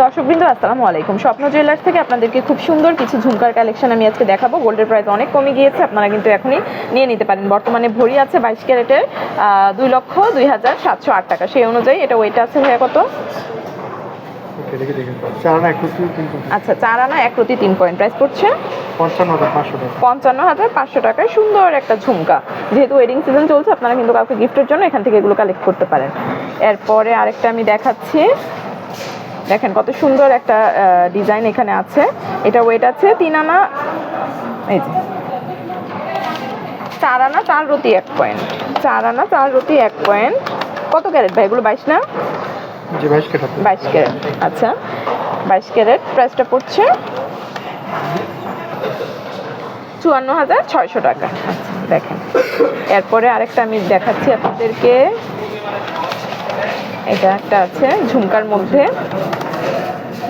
দর্শকবৃন্দ আসসালামু আলাইকুম। স্বপ্ন জুয়েলার্স থেকে আপনাদেরকে খুব সুন্দর কিছু ঝুমকার কালেকশন আমি আজকে দেখাবো। গোল্ডের প্রাইস অনেক কমে গিয়েছে আপনারা কিন্তু এখনই নিয়ে নিতে পারেন। বর্তমানে ভরি আছে বাইশ ক্যারেটের দুই লক্ষ দুই হাজার সাতশো আট টাকা। সেই অনুযায়ী এটা ওয়েট আছে ভাইয়া কত? আচ্ছা চার আনা এক প্রতি তিন পয়েন্ট। প্রাইস পড়ছে? টাকা। পঞ্চান্ন হাজার পাঁচশো টাকায় সুন্দর একটা ঝুমকা। যেহেতু ওয়েডিং সিজন চলছে আপনারা কিন্তু কাউকে গিফটের জন্য এখান থেকে এগুলো কালেক্ট করতে পারেন। এরপরে আরেকটা আমি দেখাচ্ছি। দেখেন কত সুন্দর একটা ডিজাইন এখানে আছে। এটা ওয়েট আছে তিন আনা এই যে। চার আনা চার রতি এক পয়েন্ট চার আনা চার রতি এক পয়েন্ট কত ক্যারেট ভাই? এগুলো বাইশ না? বাইশ কাটাতে বাইশ ক্যারেট। আচ্ছা। বাইশ ক্যারেট প্রাইসটা পড়ছে চুয়ান্ন হাজার ছয়শো টাকা। আচ্ছা দেখেন। এরপরে আরেকটা আমি দেখাচ্ছি আপনাদেরকে। এটা একটা আছে ঝুমকার মধ্যে।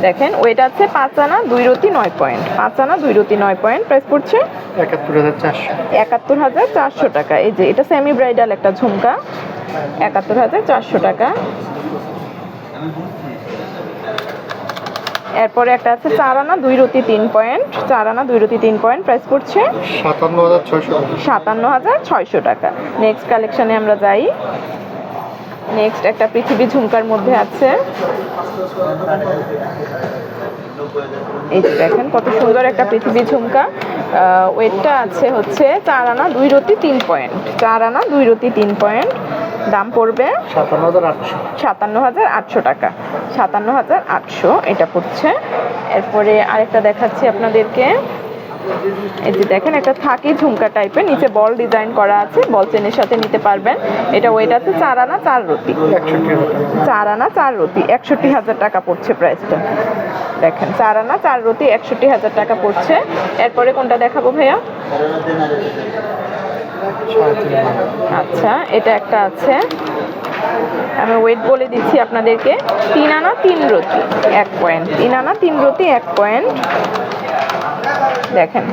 দেখেন ওইটা আছে পাঁচ আনা দুই রতি নয় পয়েন্ট পাঁচ আনা দুই রতি নয় পয়েন্ট প্রাইস পড়ছে? একাত্তর হাজার চারশো। একাত্তর হাজার চারশো টাকা। এই যে এটা সেমি ব্রাইডাল একটা ঝুমকা। একাত্তর হাজার চারশো টাকা। এরপরে একটা আছে চার আনা দুই রতি তিন পয়েন্ট চার আনা দুই রতি তিন পয়েন্ট প্রাইস পড়ছে? সাতান্ন হাজার ছয়শো সাতান্ন হাজার ছয়শো টাকা। নেক্সট কালেকশনে আমরা যাই। নেক্সট একটা পৃথিবী ঝুমকার মধ্যে আছে। এই যে দেখেন, কত সুন্দর একটা পৃথিবী ঝুমকা। ওয়েটটা আছে হচ্ছে চার আনা দুই রতি তিন পয়েন্ট। চার আনা দুই রতি তিন পয়েন্ট। দাম পড়বে সাতান্ন হাজার আটশো টাকা। সাতান্ন হাজার আটশো এটা পড়ছে। এরপরে আরেকটা দেখাচ্ছি আপনাদেরকে। এই যে দেখেন, একটা থাকি ঝুমকা টাইপের নিচে বল ডিজাইন করা আছে, বল চেনের সাথে নিতে পারবেন। এটা ওয়েট আছে চার আনা চার হাজার চার আনা চার রতি একষট্টি হাজার টাকা পড়ছে প্রাইসটা দেখেন, চার আনা চার রতি একষট্টি হাজার টাকা পড়ছে। এরপরে কোনটা দেখাবো ভাইয়া? আচ্ছা এটা একটা আছে। আমি ওয়েট বলে দিচ্ছি আপনাদেরকে। তিন আনা তিন রতি এক পয়েন্ট তিন আনা তিন রতি এক পয়েন্ট দেখেন।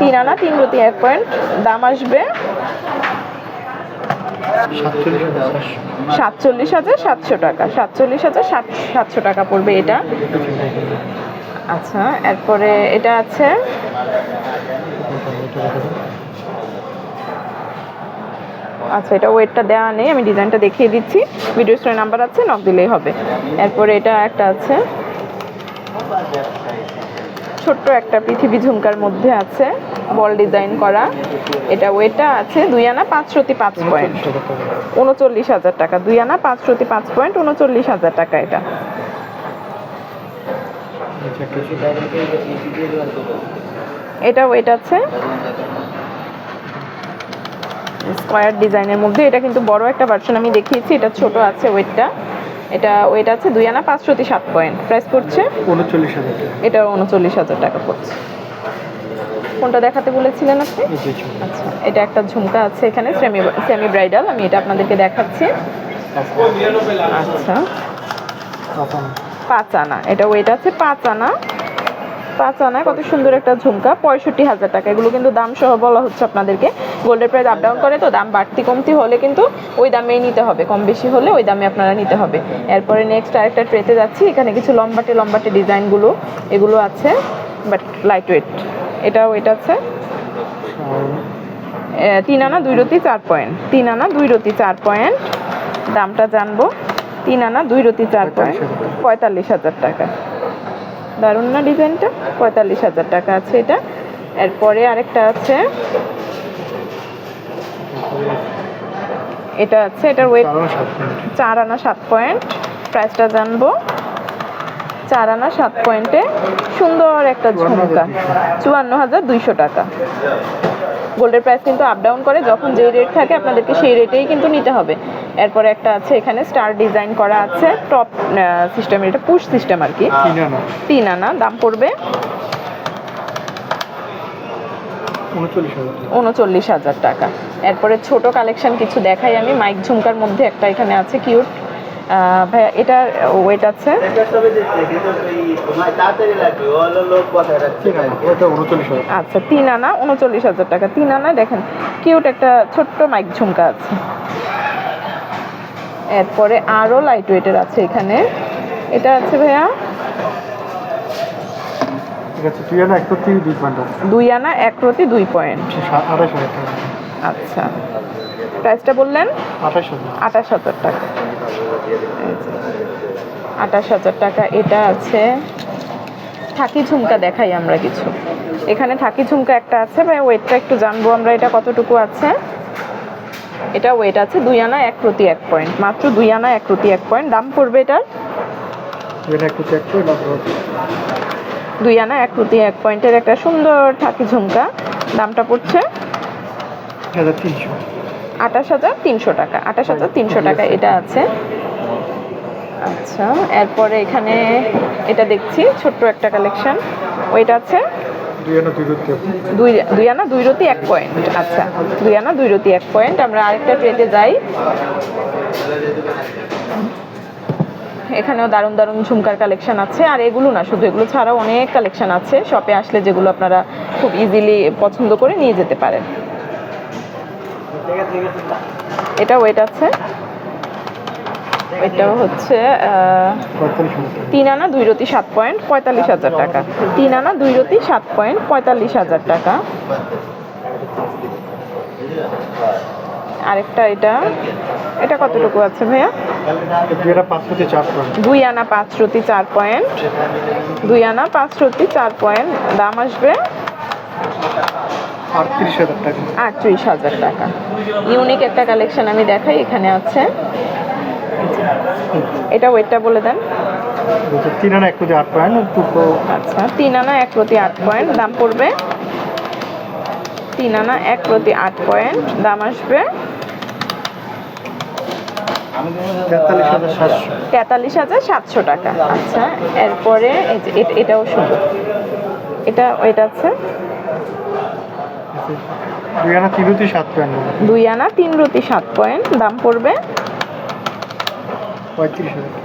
তিন আনা, তিন রতি এক পয়েন্ট দাম আসবে সাতচল্লিশ হাজার সাতশো টাকা। সাতচল্লিশ হাজার সাত সাতশো টাকা পড়বে এটা। আচ্ছা এরপরে এটা আছে আচ্ছা এটা ওয়েটটা দেওয়া নেই, আমি ডিজাইনটা দেখিয়ে দিচ্ছি। ভিডিও স্ক্রিনে নাম্বার আছে নক দিলেই হবে। এরপরে এটা একটা আছে ছোট্ট একটা পৃথিবী ঝুমকার মধ্যে আছে, বল ডিজাইন করা। এটা ওয়েটটা আছে দুই আনা পাঁচ পাঁচ পয়েন্ট উনচল্লিশ হাজার টাকা, দুই আনা পাঁচ পাঁচ পয়েন্ট উনচল্লিশ হাজার টাকা এটা। এটা ওয়েট আছে। স্কোয়ার ডিজাইনের মধ্যে। এটা কিন্তু বড় একটা ভার্সন আমি দেখিয়েছি, এটা ছোট আছে ওয়েটটা এটা ওয়েট আছে দুই আনা পাঁচ রতি সাত পয়েন্ট প্রাইস পড়ছে? উনচল্লিশ হাজার এটা উনচল্লিশ হাজার টাকা পড়ছে। কোনটা দেখাতে বলেছিলেন আপনি। আচ্ছা এটা একটা ঝুমকা আছে এখানে সেমি সেমি ব্রাইডাল আমি এটা আপনাদেরকে দেখাচ্ছি। আচ্ছা। পাঁচ আনা। এটা ওয়েট আছে পাঁচ আনা। পাঁচ আনা কত সুন্দর একটা ঝুমকা পঁয়ষট্টি হাজার টাকা। এগুলো কিন্তু দাম সহ বলা হচ্ছে আপনাদেরকে। গোল্ডের প্রাইস আপ ডাউন করে তো দাম বাড়তি কমতি হলে কিন্তু ওই দামেই নিতে হবে। কম বেশি হলে ওই দামে আপনারা নিতে হবে। এরপরে নেক্সট আরেকটা ট্রেতে যাচ্ছি। এখানে কিছু লম্বাটে লম্বাটে ডিজাইনগুলো এগুলো আছে বাট লাইট ওয়েট এটাও, এটা আছে। তিন আনা, দুই রতি, চার পয়েন্ট তিন আনা, দুই রতি, চার পয়েন্ট দামটা জানব। তিন আনা, দুই রতি, চার পয়েন্ট পঁয়তাল্লিশ হাজার টাকা। দারুণ না ডিজাইনটা পঁয়তাল্লিশ হাজার টাকা আছে এটা। এরপরে আরেকটা আছে। এটা আছে এটার ওয়েট চার আনা সাত পয়েন্ট প্রাইসটা জানব। চার আনা সাত পয়েন্টে সুন্দর একটা ঝুমকা। চুয়ান্ন হাজার দুইশো টাকা। গোল্ডের প্রাইস কিন্তু আপ ডাউন করে যখন যেই রেট থাকে আপনাদেরকে সেই রেটেই কিন্তু নিতে হবে। এরপরে একটা আছে এখানে স্টার ডিজাইন করা আছে টপ সিস্টেমের এটা পুশ সিস্টেম আর কি। তিন আনা দাম পড়বে উনচল্লিশ হাজার টাকা। এরপরে ছোট কালেকশন কিছু দেখাই আমি। মাইক ঝুমকার মধ্যে একটা এখানে আছে কিউট ভাইয়া এটার ওয়েট আছে? আচ্ছা তিন আনা উনচল্লিশ হাজার টাকা। তিন আনা দেখেন কিউট একটা ছোট্ট মাইক ঝুমকা আছে। এরপরে আরও লাইট ওয়েটের আছে এখানে। এটা আছে ভাইয়া? ঠিক আছে দুই পয়েন্ট দুই আনা এক প্রতি দুই পয়েন্ট সা- হাজার টাকা। আচ্ছা। প্রাইসটা বললেন? আঠাশ হাজার। আঠাশ হাজার টাকা। আঠাশ হাজার টাকা এটা আছে। থাকি ঝুমকা দেখাই আমরা কিছু। এখানে থাকি ঝুমকা একটা আছে ভাই ওয়েটটা একটু জানব আমরা এটা কতটুকু আছে? এটা ওয়েট আছে দুই আনা এক প্রতি এক পয়েন্ট মাত্র দুই আনা এক প্রতি এক পয়েন্ট দাম পড়বে এটার? দুই আনা এক প্রতি এক পয়েন্টের একটা সুন্দর থাকি ঝুমকা। দামটা পড়ছে আঠাশ হাজার তিনশো টাকা আঠাশ হাজার তিনশো টাকা এটা আছে। আচ্ছা এরপরে এখানে এটা দেখছি ছোট্ট একটা কালেকশন। ওইটা আছে? রুটি। দুই আনা দুই রতি এক পয়েন্ট। আচ্ছা দুই আনা দুই রতি এক পয়েন্ট। আমরা আরেকটা ট্রেতে যাই। এখানেও দারুণ দারুণ ঝুমকার কালেকশন আছে। আর এগুলো না, শুধু এগুলো ছাড়াও অনেক কালেকশন আছে। শপে আসলে যেগুলো আপনারা খুব ইজিলি পছন্দ করে নিয়ে যেতে পারেন। এটা ওয়েট আছে। এটাও হচ্ছে তিন আনা দুই রতি সাত পয়েন্ট পঁয়তাল্লিশ হাজার টাকা। তিন আনা দুই রতি সাত পয়েন্ট পঁয়তাল্লিশ হাজার টাকা। আরেকটা এটা। এটা কতটুকু আছে ভাইয়া? দুই আনা পাঁচ রুটি চার পয়েন্ট। দুই আনা পাঁচ রতি চার পয়েন্ট। দাম আসবে? আটত্রিশ হাজার টাকা। ইউনিক একটা কালেকশন আমি দেখাই এখানে আছে। এটা ওয়েটটা বলে দেন। তিন আনা এক রুটি আট পয়েন্ট আচ্ছা তিন আনা এক প্রতি আট পয়েন্ট। দাম পড়বে? তিন আনা এক প্রতি আট পয়েন্ট। দাম আসবে? তেতাল্লিশ হাজার সাতশো। টাকা। আচ্ছা এরপরে এটাও সুন্দর। এটা এটা আছে? দুই আনা তিন রুটি সাত পয়েন্ট। দুই আনা তিন রতি সাত পয়েন্ট। দাম পড়বে?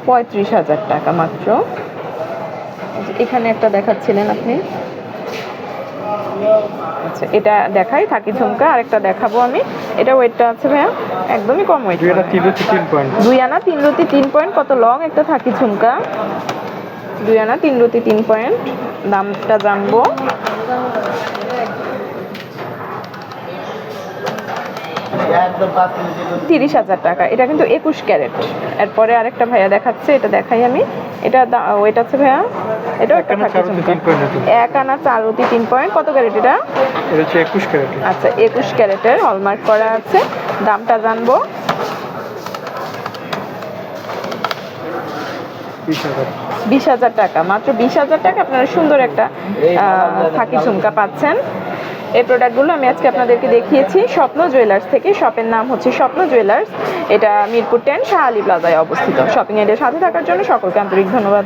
পঁয়ত্রিশ হাজার টাকা মাত্র। এখানে একটা দেখাচ্ছিলেন আপনি। আচ্ছা এটা দেখাই থাকি ঝুমকা আর একটা দেখাবো আমি। এটা ওয়েটটা আছে ভাইয়া একদমই কম ওয়েট দুই আনা তিন রুটি তিন পয়েন্ট দুই আনা তিন রুটি তিন পয়েন্ট কত লং একটা থাকি ঝুমকা। দুই আনা তিন রুটি তিন পয়েন্ট দামটা জানব। তিরিশ হাজার টাকা। এটা কিন্তু একুশ ক্যারেট। এরপরে আরেকটা ভাইয়া দেখাচ্ছে এটা দেখাই আমি। এটা ওয়েট আছে ভাইয়া এটাও একটা এক আনা চার ঝুমকা তিন পয়েন্ট। কত ক্যারেট এটা? এটা একুশ ক্যারেট। আচ্ছা একুশ ক্যারেটের হলমার্ক করা আছে। দামটা জানব। বিশ হাজার। টাকা। মাত্র বিশ হাজার টাকা আপনারা সুন্দর একটা থাকি ঝুমকা পাচ্ছেন। এই প্রোডাক্টগুলো আমি আজকে আপনাদেরকে দেখিয়েছি স্বপ্ন জুয়েলার্স থেকে। শপের নাম হচ্ছে স্বপ্ন জুয়েলার্স এটা মিরপুর টেন শাহ আলী প্লাজায় অবস্থিত। শপিং এর সাথে থাকার জন্য সকলকে আন্তরিক ধন্যবাদ।